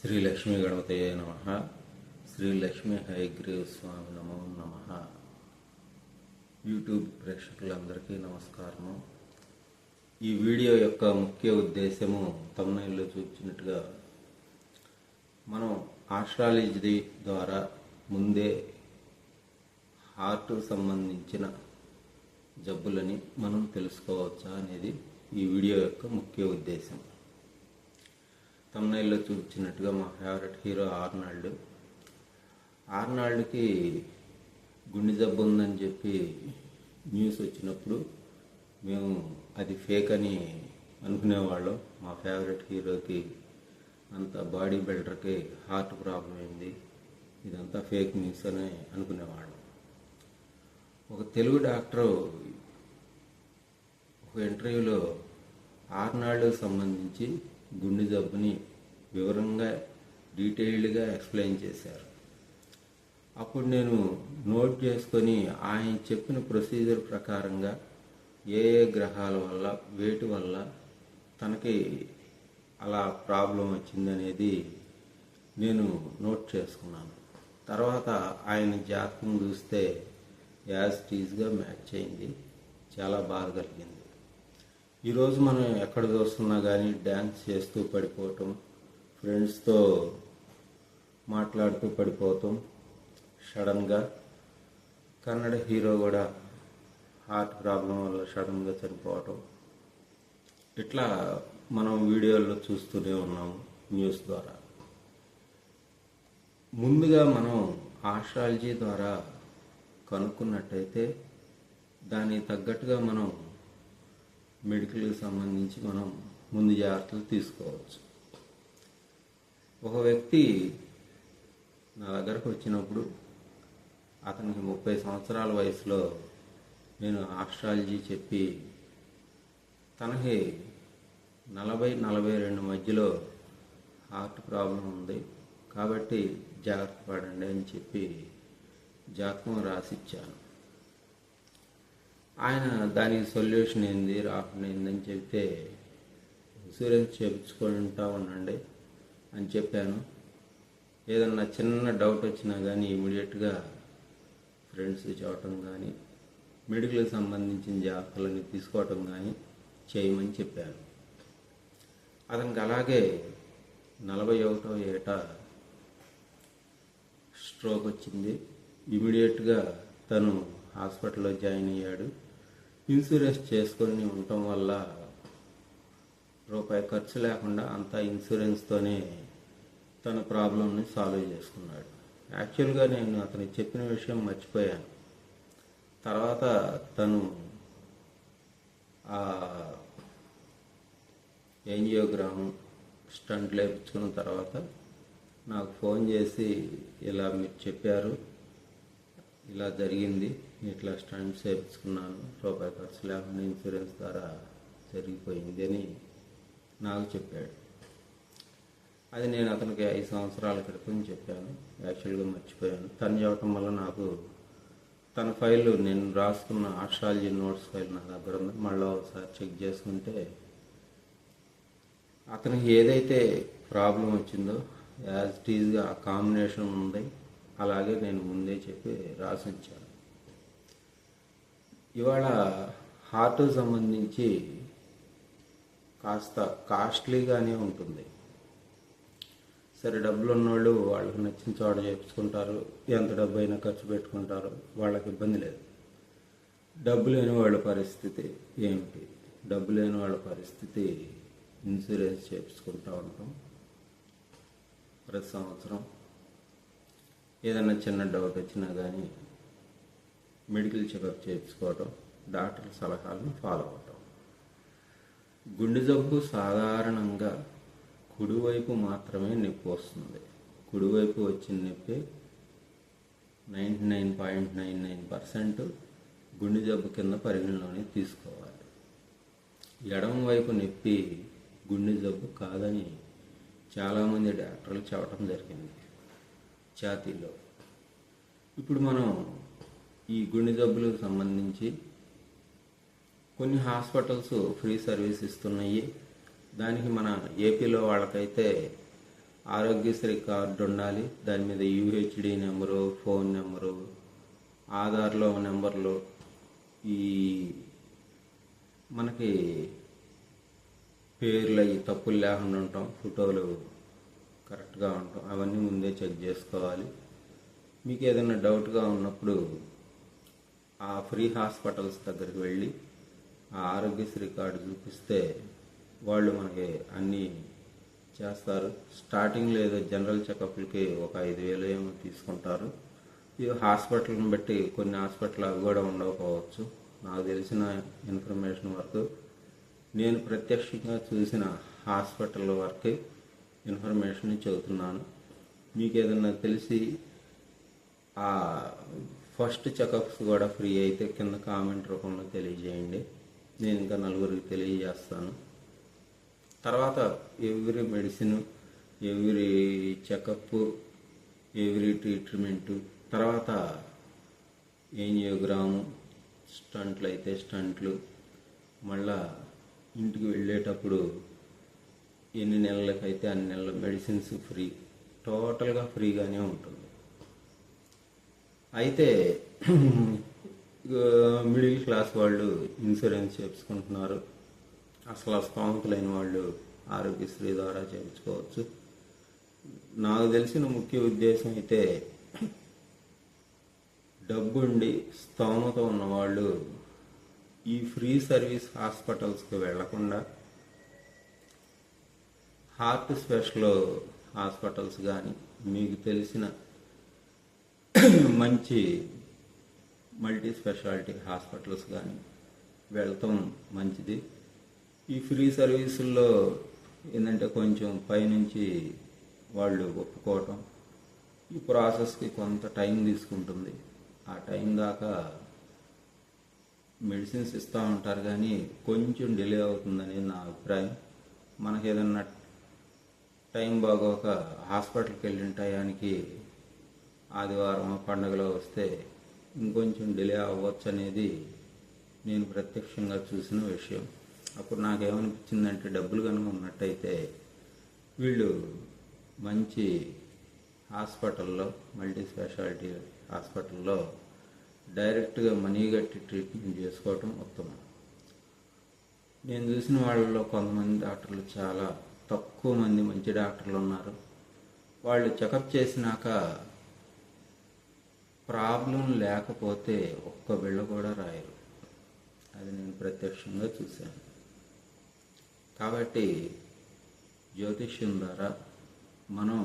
శ్రీ లక్ష్మీ గణపతయ నమ. శ్రీ లక్ష్మీ హయగ్రీవ స్వామి నమో నమ. యూట్యూబ్ ప్రేక్షకులందరికీ నమస్కారము. ఈ వీడియో యొక్క ముఖ్య ఉద్దేశము తమ్నైల్లో చూచినట్టుగా మనం ఆస్ట్రాలజీ ద్వారా ముందే హార్ట్ సంబంధించిన జబ్బులని మనం తెలుసుకోవచ్చా అనేది ఈ వీడియో యొక్క ముఖ్య ఉద్దేశం. తమ్నైల్లో చూపించినట్టుగా మా ఫేవరెట్ హీరో ఆర్నాల్డ్. ఆర్నాల్డ్కి గుండె జబ్బు ఉందని చెప్పి న్యూస్ వచ్చినప్పుడు మేము అది ఫేక్ అని అనుకునేవాళ్ళం. మా ఫేవరెట్ హీరోకి అంత బాడీ బిల్డర్కి హార్ట్ ప్రాబ్లం అయింది. ఇదంతా ఫేక్ న్యూస్ అని అనుకునేవాళ్ళం. ఒక తెలుగు డాక్టరు ఒక ఇంటర్వ్యూలో ఆర్నాల్డ్కి సంబంధించి గుండె జబ్బుని వివరంగా డీటెయిల్డ్గా ఎక్స్ప్లెయిన్ చేశారు. అప్పుడు నేను నోట్ చేసుకొని ఆయన చెప్పిన ప్రొసీజర్ ప్రకారంగా ఏ ఏ గ్రహాల వల్ల వేటి వల్ల తనకి అలా ప్రాబ్లం వచ్చిందనేది నేను నోట్ చేసుకున్నాను. తర్వాత ఆయన జాతకం చూస్తే యాజ్ టీజ్గా మ్యాచ్ అయింది. చాలా బాగా కలిగింది. ఈరోజు మనం ఎక్కడ చూస్తున్నా కానీ డ్యాన్స్ చేస్తూ పడిపోవటం ఫ్రెండ్స్తో మాట్లాడుతూ పడిపోవటం సడన్గా కన్నడ హీరో కూడా హార్ట్ ప్రాబ్లం వల్ల సడన్గా చనిపోవటం. ఇట్లా మనం వీడియోల్లో చూస్తూనే ఉన్నాము న్యూస్ ద్వారా. ముందుగా మనం ఆస్ట్రాలజీ ద్వారా కనుక్కున్నట్టయితే దానికి తగ్గట్టుగా మనం మెడికల్కి సంబంధించి మనం ముందు జాగ్రత్తలు తీసుకోవచ్చు. ఒక వ్యక్తి నా దగ్గరకు వచ్చినప్పుడు అతనికి ముప్పై సంవత్సరాల వయసులో నేను ఆస్ట్రాలజీ చెప్పి తనకి నలభై నలభై రెండు మధ్యలో హార్ట్ ప్రాబ్లం ఉంది. కాబట్టి జాగ్రత్త పడండి అని చెప్పి జాతకం రాసిచ్చాను. ఆయన దానికి సొల్యూషన్ ఏంది రాకుండా ఏందని చెప్తే ఇన్సూరెన్స్ చేయించుకుంటా ఉండండి అని చెప్పాను. ఏదన్నా చిన్న డౌట్ వచ్చినా కానీ ఇమీడియట్గా ఫ్రెండ్స్ చూడటం కానీ మెడికల్కి సంబంధించిన జాగ్రత్తలని తీసుకోవటం కానీ చేయమని చెప్పాను. అతనికి అలాగే నలభై ఒకటో ఏట స్ట్రోక్ వచ్చింది. ఇమీడియట్గా తను హాస్పిటల్లో జాయిన్ అయ్యాడు. ఇన్సూరెన్స్ చేసుకొని ఉండటం వల్ల రూపాయి ఖర్చు లేకుండా అంతా ఇన్సూరెన్స్తోనే తన ప్రాబ్లంని సాల్వ్ చేసుకున్నాడు. యాక్చువల్గా నేను అతనికి చెప్పిన విషయం మర్చిపోయాను. తర్వాత తను ఆ ఎన్జియోగ్రామ్ స్టంట్ లేపించుకున్న తర్వాత నాకు ఫోన్ చేసి ఇలా మీరు చెప్పారు ఇలా జరిగింది. ఇట్లా స్టాండ్ చేయించుకున్నాను. రూపాయి ఖర్చు లేకుండా ఇన్సూరెన్స్ ద్వారా జరిగిపోయింది అని నాకు చెప్పాడు. అది నేను అతనికి ఐదు సంవత్సరాల క్రితం చెప్పాను. యాక్చువల్గా మర్చిపోయాను. తను చెప్పడం వల్ల నాకు తన ఫైల్ నేను రాసుకున్న ఆస్ట్రాలజీ నోట్స్ ఫైల్ నా దగ్గర ఉంది. మళ్ళీ ఒకసారి చెక్ చేసుకుంటే అతనికి ఏదైతే ప్రాబ్లం వచ్చిందో యాజ్ టీజ్గా ఆ కాంబినేషన్ ఉంది. అలాగే నేను ముందే చెప్పి రాసి ఉంచాను. ఇవాళ హార్ట్ సంబంధించి కాస్త కాస్ట్లీగానే ఉంటుంది. సరే డబ్బులు ఉన్నోళ్ళు వాళ్ళకి నచ్చిన చోట చేపించుకుంటారు ఎంత డబ్బు అయినా ఖర్చు పెట్టుకుంటారు. వాళ్ళకి ఇబ్బంది లేదు. డబ్బు లేని వాళ్ళ పరిస్థితి ఏమిటి? డబ్బు లేని వాళ్ళ పరిస్థితి ఇన్సూరెన్స్ చేపించుకుంటూ ఉంటాం. ప్రతి సంవత్సరం ఏదైనా చిన్న డౌట్ వచ్చినా కానీ మెడికల్ చెకప్ చేయించుకోవటం డాక్టర్ సలహాలను ఫాలో అవటం. గుండె జబ్బు సాధారణంగా కుడివైపు మాత్రమే నొప్పి వస్తుంది. కుడివైపు వచ్చిన నొప్పి ninety nine point nine nine percent గుండె జబ్బు కింద పరిగణలోనే తీసుకోవాలి. ఎడమ వైపు నొప్పి గుండె జబ్బు కాదని చాలామంది డాక్టర్లు చెప్పడం జరిగింది. ఛాతీలో. ఇప్పుడు మనం ఈ గుండె జబ్బులకు సంబంధించి కొన్ని హాస్పిటల్స్ ఫ్రీ సర్వీస్ ఇస్తున్నాయి. దానికి మన ఏపీలో వాళ్ళకైతే ఆరోగ్యశ్రీ కార్డు ఉండాలి. దాని మీద యూహెచ్డి నెంబరు ఫోన్ నెంబరు ఆధార్లో నెంబర్లు ఈ మనకి పేర్లు అవి తప్పులు లేకుండా ఉంటాం. ఫోటోలు కరెక్ట్గా ఉంటాం. అవన్నీ ముందే చెక్ చేసుకోవాలి. మీకు ఏదైనా డౌట్గా ఉన్నప్పుడు ఆ ఫ్రీ హాస్పిటల్స్ దగ్గరికి వెళ్ళి ఆ ఆరోగ్యశ్రీ కార్డు చూపిస్తే వాళ్ళు మనకి అన్నీ చేస్తారు. స్టార్టింగ్ లేదా జనరల్ చెకప్లకి ఒక ఐదు వేలు ఏమో తీసుకుంటారు. ఈ హాస్పిటల్ని బట్టి కొన్ని హాస్పిటల్ అవి కూడా ఉండకపోవచ్చు. నాకు తెలిసిన ఇన్ఫర్మేషన్ వరకు నేను ప్రత్యక్షంగా చూసిన హాస్పిటల్ వరకు ఇన్ఫర్మేషన్ చెబుతున్నాను. మీకు ఏదన్నా తెలిసి ఆ ఫస్ట్ చెకప్స్ కూడా ఫ్రీ అయితే కింద కామెంట్ రూపంలో తెలియజేయండి. నేను ఇంకా నలుగురికి తెలియజేస్తాను. తర్వాత every medicine every checkup every treatment తర్వాత ఏనియోగ్రాము స్టంట్లు అయితే స్టంట్లు. మళ్ళా ఇంటికి వెళ్ళేటప్పుడు ఎన్ని నెలలకైతే అన్ని నెలల మెడిసిన్స్ ఫ్రీ టోటల్గా ఫ్రీగానే ఉంటుంది. అయితే మిడిల్ క్లాస్ వాళ్ళు ఇన్సూరెన్స్ చేపించుకుంటున్నారు. అసలు ఆ లేని వాళ్ళు ఆరోగ్యశ్రీ ద్వారా చేయించుకోవచ్చు. నాకు తెలిసిన ముఖ్య ఉద్దేశం అయితే డబ్బుండి స్తోమత ఉన్నవాళ్ళు ఈ ఫ్రీ సర్వీస్ హాస్పిటల్స్కి వెళ్ళకుండా హార్ట్ స్పెషల్ హాస్పిటల్స్ కానీ మీకు తెలిసిన మంచి మల్టీ స్పెషాలిటీ హాస్పిటల్స్ కానీ వెళ్ళటం మంచిది. ఈ ఫ్రీ సర్వీసుల్లో ఏంటంటే కొంచెం పైనుంచి వాళ్ళు ఒప్పుకోవటం ఈ ప్రాసెస్కి కొంత టైం తీసుకుంటుంది. ఆ టైం దాకా మెడిసిన్స్ ఇస్తూ ఉంటారు కానీ కొంచెం డిలే అవుతుందని నా అభిప్రాయం. మనకి ఏదన్నా టైం బాగోక హాస్పిటల్కి వెళ్ళిన టయానికి ఆదివారం పండుగలో వస్తే ఇంకొంచెం డిలే అవ్వచ్చు అనేది నేను ప్రత్యక్షంగా చూసిన విషయం. అప్పుడు నాకేమనిపించిందంటే డబ్బులు కనుక ఉన్నట్టయితే వీళ్ళు మంచి హాస్పిటల్లో మల్టీ స్పెషాలిటీ హాస్పిటల్లో డైరెక్ట్గా మనీ కట్టి ట్రీట్మెంట్ చేసుకోవటం ఉత్తమం. నేను చూసిన వాళ్ళలో కొంతమంది డాక్టర్లు చాలా తక్కువ మంది మంచి డాక్టర్లు ఉన్నారు. వాళ్ళు చెకప్ చేసినాక ప్రాబ్లం లేకపోతే ఒక్క బిళ్ళ కూడా రాయరు. అది నేను ప్రత్యక్షంగా చూశాను. కాబట్టి జ్యోతిష్యం ద్వారా మనం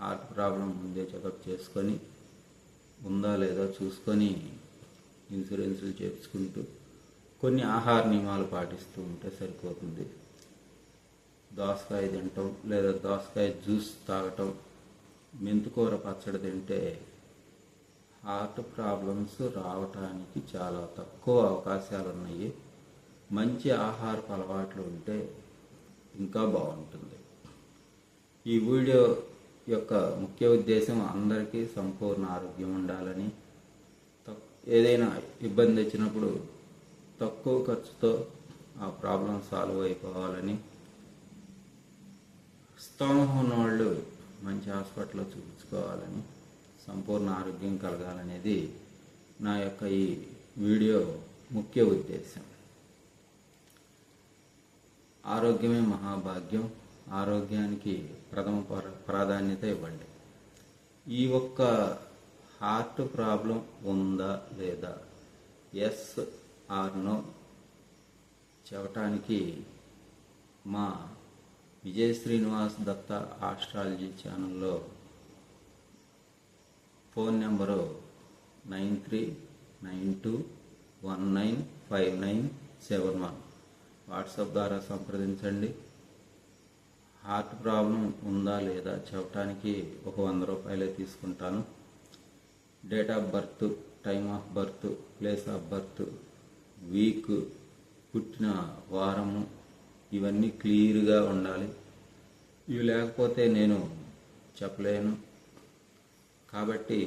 హార్ట్ ప్రాబ్లం ముందే చెకప్ చేసుకొని ఉందా లేదా చూసుకొని ఇన్సూరెన్సులు చేర్చుకుంటూ కొన్ని ఆహార నియమాలు పాటిస్తూ ఉంటే సరిపోతుంది. దోసకాయ తినటం లేదా దోసకాయ జ్యూస్ తాగటం మెంతుకూర పచ్చడి తింటే హార్ట్ ప్రాబ్లమ్స్ రావటానికి చాలా తక్కువ అవకాశాలు ఉన్నాయి మంచి ఆహారపు అలవాట్లు ఉంటే ఇంకా బాగుంటుంది. ఈ వీడియో యొక్క ముఖ్య ఉద్దేశం అందరికీ సంపూర్ణ ఆరోగ్యం ఉండాలని ఏదైనా ఇబ్బంది వచ్చినప్పుడు తక్కువ ఖర్చుతో ఆ ప్రాబ్లం సాల్వ్ అయిపోవాలని స్తోమం ఉన్నవాళ్ళు మంచి హాస్పిటల్లో చూపించుకోవాలని సంపూర్ణ ఆరోగ్యం కలగాలనేది నా యొక్క ఈ వీడియో ముఖ్య ఉద్దేశం. ఆరోగ్యమే మహాభాగ్యం. ఆరోగ్యానికి ప్రథమ ప్ర- ప్రాధాన్యత ఇవ్వండి. ఈ ఒక్క హార్ట్ ప్రాబ్లం ఉందా లేదా? ఎస్ ఆర్ను చెప్పటానికి మా విజయ్ శ్రీనివాస్ దత్త ఆస్ట్రాలజీ ఛానల్లో phone number nine three nine two one nine five nine seven one. WhatsApp ద్వారా సంప్రదించండి. హార్ట్ ప్రాబ్లం ఉందా లేదా చెప్పడానికి ఒక వంద రూపాయలే తీసుకుంటాను. Date of birth time of birth place of birth week పుట్టిన వారము ఇవన్నీ క్లియర్గా ఉండాలి. ఇవి లేకపోతే నేను చెప్పలేను. కాబట్టి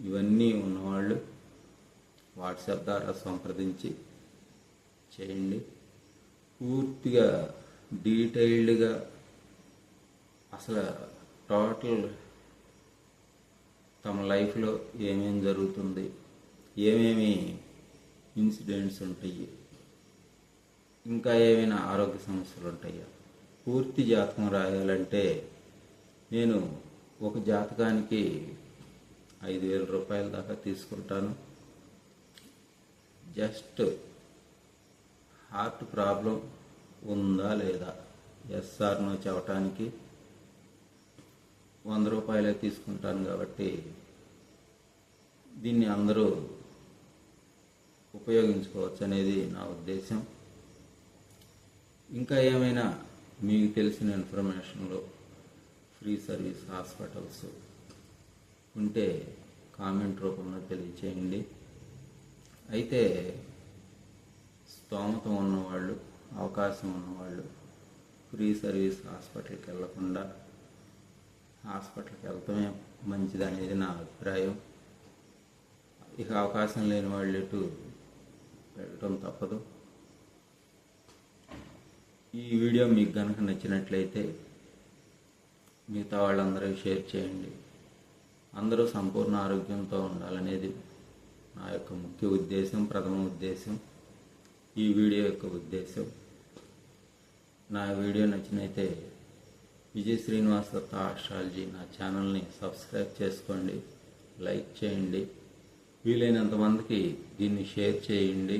ఇవన్నీ ఉన్నవాళ్ళు వాట్సాప్ ద్వారా సంప్రదించి చేయండి. పూర్తిగా డీటెయిల్డ్గా అసలు టోటల్ తమ లైఫ్లో ఏమేమి జరుగుతుంది ఏమేమి ఇన్సిడెంట్స్ ఉంటాయి ఇంకా ఏమైనా ఆరోగ్య సమస్యలు ఉంటాయా? పూర్తి జాతకం రాయాలంటే నేను ఒక జాతకానికి ఐదు వేల రూపాయల దాకా తీసుకుంటాను. జస్ట్ హార్ట్ ప్రాబ్లం ఉందా లేదా? ఎస్ఆర్ నో చెప్పటానికి వంద రూపాయలే తీసుకుంటాను కాబట్టి దీన్ని అందరూ ఉపయోగించుకోవచ్చు అనేది నా ఉద్దేశం. ఇంకా ఏమైనా మీకు తెలిసిన ఇన్ఫర్మేషన్లో ఫ్రీ సర్వీస్ హాస్పిటల్స్ ఉంటే కామెంట్ రూపంలో తెలియచేయండి. అయితే స్తోమత ఉన్నవాళ్ళు అవకాశం ఉన్నవాళ్ళు ఫ్రీ సర్వీస్ హాస్పిటల్కి వెళ్ళకుండా హాస్పిటల్కి వెళ్తమే మంచిది అనేది నా అభిప్రాయం. ఇక అవకాశం లేని వాళ్ళు ఇటు వెళ్ళటం తప్పదు. ఈ వీడియో మీకు కనుక నచ్చినట్లయితే మిగతా వాళ్ళందరూ షేర్ చేయండి. అందరూ సంపూర్ణ ఆరోగ్యంతో ఉండాలనేది నా యొక్క ముఖ్య ఉద్దేశం ప్రథమ ఉద్దేశం. ఈ వీడియో యొక్క ఉద్దేశం నా వీడియో నచ్చినైతే విజయ్ శ్రీనివాస్ దత్త ఆస్ట్రాలజీ నా ఛానల్ని సబ్స్క్రైబ్ చేసుకోండి లైక్ చేయండి. వీలైనంత మందికి దీన్ని షేర్ చేయండి.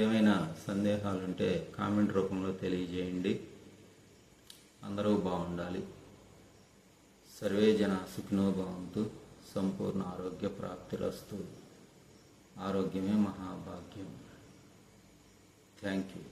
ఏమైనా సందేహాలు ఉంటే కామెంట్ రూపంలో తెలియజేయండి. అందరూ బాగుండాలి. సర్వే జన సుఖినో భవంతు. సంపూర్ణ ఆరోగ్య ప్రాప్తిరస్తు. ఆరోగ్యమే మహాభాగ్యం. Thank you